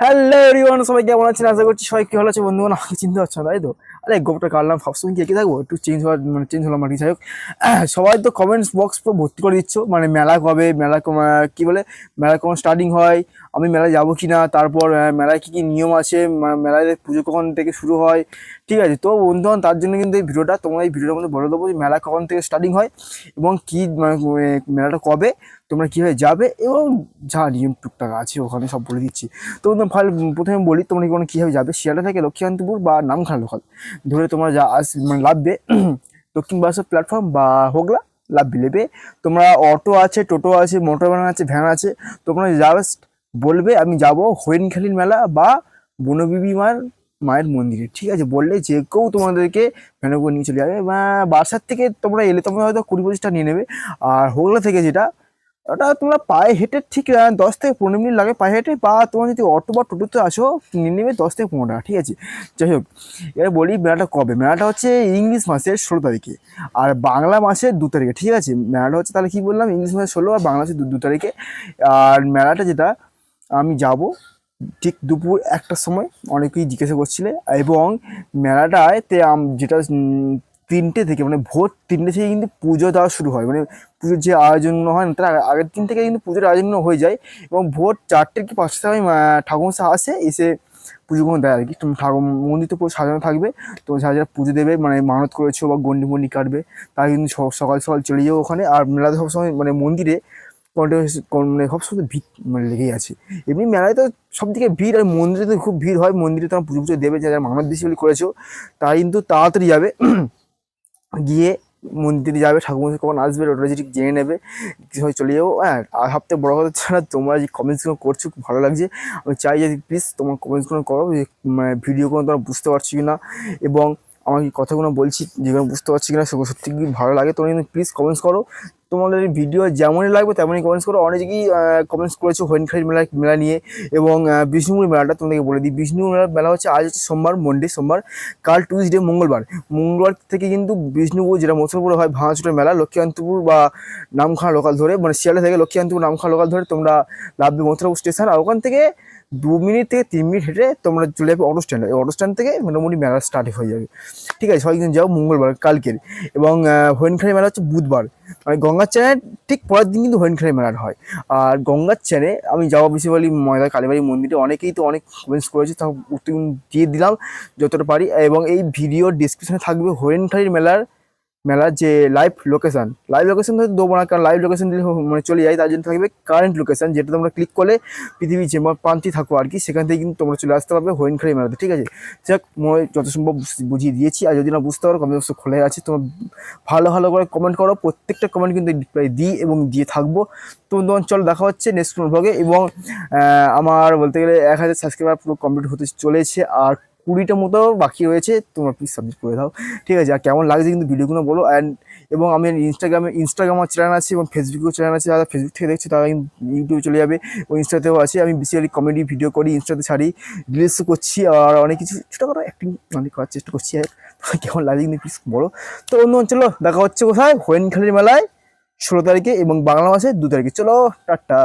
Hello everyone সবাই কেমন আছেন? আশা করছি সবাই কি ভালো আছে বন্ধুগণ আমাকে চিনতে পারছ না, তাই তো? আরে, গোপটা কাটলাম সবসময় কি একই থাকব? একটু চেঞ্জ হওয়ার মানে চেঞ্জ হলাম আর কি, যাই হোক। সবাই তো কমেন্টস বক্স পুরো ভর্তি করে দিচ্ছ। মানে মেলা কবে? মেলা কি বলে? মেলা কখন স্টার্টিং হয়? আমি মেলায় যাব কি না তারপর মেলায় কী কী নিয়ম আছে? মেলায় পুজো কখন থেকে শুরু হয়? ঠিক আছে, তো বন্ধুগণ তার জন্য কিন্তু এই ভিডিওটা তোমরা এই ভিডিওর মধ্যে বলে দেবো যে মেলা কখন থেকে স্টার্টিং হয় এবং কি মানে মেলাটা কবে, তোমরা কীভাবে যাবে এবং যা নিয়ম টুকটাক আছে, ওখানে সব বলে দিচ্ছি। তো ফাইল প্রথমে বলি তোমরা কোনো, কীভাবে যাবে, শিয়ালদা থেকে লক্ষ্মীকান্তপুর বা নামখানা লোকাল ধরে তোমরা যা আস মানে লাভবে দক্ষিণ বাসের প্ল্যাটফর্ম বা হোগলা লাভবে নেবে তোমরা অটো আছে, টোটো আছে মোটর ভ্যান আছে ভ্যান আছে, তোমরা জাস্ট বলবে, আমি যাব হরিণখালির মেলা বা বনবিবি মার মায়ের মন্দিরে। ঠিক আছে, বললে যে কেউ তোমাদেরকে ভ্যানে করে নিয়ে চলে যাবে বা বাসার থেকে তোমরা এলে তোমরা হয়তো কুড়ি পঁচিশটা নিয়ে নেবে। আর হোগলা থেকে যেটা, ওটা তোমরা পায়ে হেঁটে ঠিক দশ থেকে পনেরো মিনিট লাগে পায়ে হেঁটে বা তোমার যদি অটো বা টোটোতে আসো, নিয়ে নেবে দশ থেকে পনেরো টাকা, ঠিক আছে? যাই হোক, এবার বলি মেলাটা কবে? মেলাটা হচ্ছে ইংলিশ মাসের ষোলো তারিখে। আর বাংলা মাসের দু তারিখে, ঠিক আছে? মেলাটা হচ্ছে তাহলে কী বললাম? ইংলিশ মাসের ষোলো আর বাংলা মাসের দু দু তারিখে। আর মেলাটা যেটা, আমি যাব ঠিক দুপুর একটার সময় অনেকেই জিজ্ঞাসা করছিলে এবং মেলাটায় তে যেটা তিনটে থেকে মানে ভোর তিনটে থেকে কিন্তু পুজো দেওয়া শুরু হয়। মানে পুজোর যে আয়োজন হয় না, তার আগের দিন থেকে কিন্তু পুজোর আয়োজন হয়ে যায় এবং ভোর চারটে কি পাঁচটার সময় ঠাকুমশা আসে, এসে পুজো কোনো দেয় আর কি। ঠাকুর মন্দির তো পুরো সাজানো থাকবে তো যারা যারা পুজো দেবে মানে মানত করেছ বা গন্ডি মন্ডি কাটবে তারা কিন্তু সকাল সকাল চলে যাও ওখানে। আর মেলাতে সবসময় মানে মন্দিরে কন্টিনিউস মানে সবসময় ভিড় মানে লেগেই আছে। এমনি মেলায় তো সব থেকে ভিড়, আর মন্দিরে তো খুব ভিড় হয়। মন্দিরে তোমার পুজো পুজো দেবে, যারা মানত বেশি বলে করেছ, তারা কিন্তু তাড়াতাড়ি যাবে। গিয়ে মন্দিরে যাবে ঠাকুর কখন আসবে, ওটা যদি জেনে নেবে সবাই চলে যাব। হ্যাঁ আর সবথেকে বড় কথা ছাড়া তোমরা যে কমেন্টসগুলো করছ, খুব ভালো লাগছে। আমি চাই যে প্লিজ তোমার কমেন্টসগুলো করো, যে মানে ভিডিওগুলো তোমরা বুঝতে পারছি কি না এবং আমার কি কথাগুলো বলছি, যেগুলো বুঝতে পারছি কিনা, সেগুলো সত্যি ভালো লাগে, তোমরা কিন্তু প্লিজ কমেন্টস করো। তোমাদের ভিডিও যেমনই লাগবে, তেমনই কমেন্টস করো। অনেকেই কমেন্টস করেছ হরিণখালি মেলা মেলা নিয়ে? এবং বিষ্ণুপুর মেলাটা তোমাদেরকে বলে দিই। বিষ্ণুপুর মেলার মেলা হচ্ছে, আজ হচ্ছে সোমবার মন্ডে সোমবার। কাল টুইসডে মঙ্গলবার। মঙ্গলবার থেকে কিন্তু বিষ্ণুপুর, যেটা মথুরপুরে হয় ভাঙাচুটের মেলা লক্ষ্মীকান্তপুর বা নামখানা লোকাল ধরে মানে শিয়ালদা থেকে লক্ষ্মীকান্তপুর নামখানা লোকাল ধরে তোমরা লাভবে মথুরাপুর স্টেশন আর ওখান থেকে দু মিনিট থেকে তিন মিনিট হেঁটে তোমরা চলে যাবে অটো স্ট্যান্ড এই থেকে মোটামুটি মেলা স্টার্ট হয়ে যাবে। ঠিক আছে, সবাই যাও মঙ্গলবার, কালকের। এবং হরিণখালি মেলা হচ্ছে বুধবার। মানে গঙ্গার চ্যানে ঠিক পরের দিন কিন্তু হরিণখালি মেলার হয়। আর গঙ্গার চ্যানে আমি যাওয়া বেশি বলি ময়দা কালীবাড়ি মন্দিরে। অনেকেই তো অনেক কমেন্টস করেছে তা উত্তর দিয়ে দিলাম যতটা পারি। এবং এই ভিডিও ডিসক্রিপশনে থাকবে হরিণখালির মেলার মেলার যে লাইভ লোকেশন লাইভ লোকেশন তো দেবো না, কারণ লাইভ লোকেশন দিলে মানে চলে যায়, তার জন্য থাকবে কারেন্ট লোকেশন যেটা তোমরা ক্লিক করলে পৃথিবীর যে প্রান্তি থাকো আর কি, সেখান থেকে কিন্তু তোমরা চলে আসতে পারবে হরিণখালি মেলাতে, ঠিক আছে? যাক, মই যত সম্ভব বুঝিয়ে দিয়েছি, আর যদি না বুঝতে পারো কমেন্ট বক্স খোলা আছে, তোমরা ভালো ভালো করে কমেন্ট করো, প্রত্যেকটা কমেন্ট কিন্তু রিপ্লাই দিই এবং দিয়ে থাকব। তো তোমার চলো দেখা হচ্ছে নেক্সট ব্লগে এবং আমার বলতে গেলে এক হাজার সাবস্ক্রাইবার পুরো কমপ্লিট হতে চলেছে, আর কুড়িটা মতো বাকি রয়েছে, তোমরা প্লিজ সাবমিট করে দাও। ঠিক আছে, আর কেমন লাগছে কিন্তু ভিডিওগুলো বলো। অ্যান্ড এবং আমি ইনস্টাগ্রামে ইনস্টাগ্রাম আমার চ্যানেল আছে এবং ফেসবুকেও চ্যানেল আছে। যারা ফেসবুক থেকে দেখছে, তারা ইউটিউবে চলে যাবে। ও ইনস্টাতেও আছে। আমি বেশিরভাগ কমেডি ভিডিও করি ইনস্টাতে ছাড়ি রিলসও করছি, আর অনেক কিছু ছোটোখাটো অ্যাক্টিং অনেক করার চেষ্টা করছি। আর কেমন লাগে কিন্তু প্লিজ বলো। তো অন্য অঞ্চল দেখা হচ্ছে কোথায়? হরিণখালির মেলায় ষোলো তারিখে এবং বাংলা মাসে দু তারিখে। চলো, টাটা।